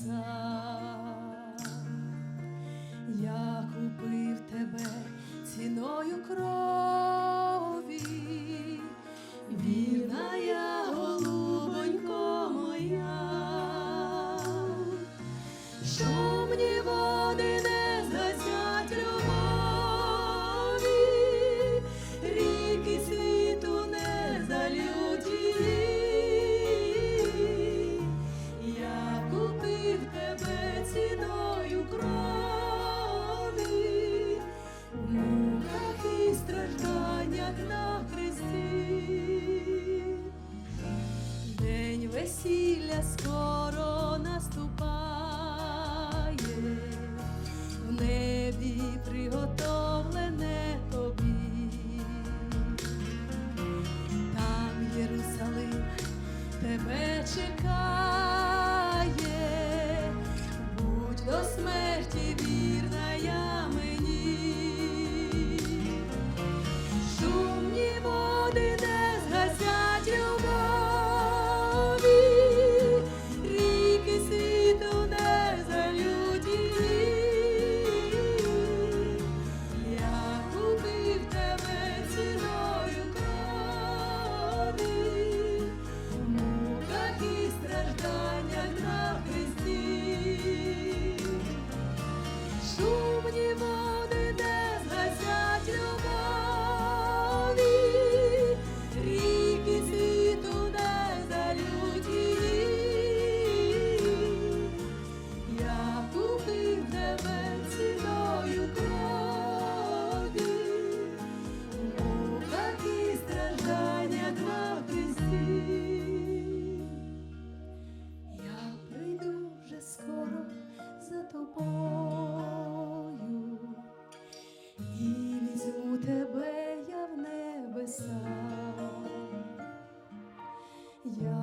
passar. весілля скоро наступає, в небі приготовлене тобі, там Єрусалим тебе чекає. 你们。Я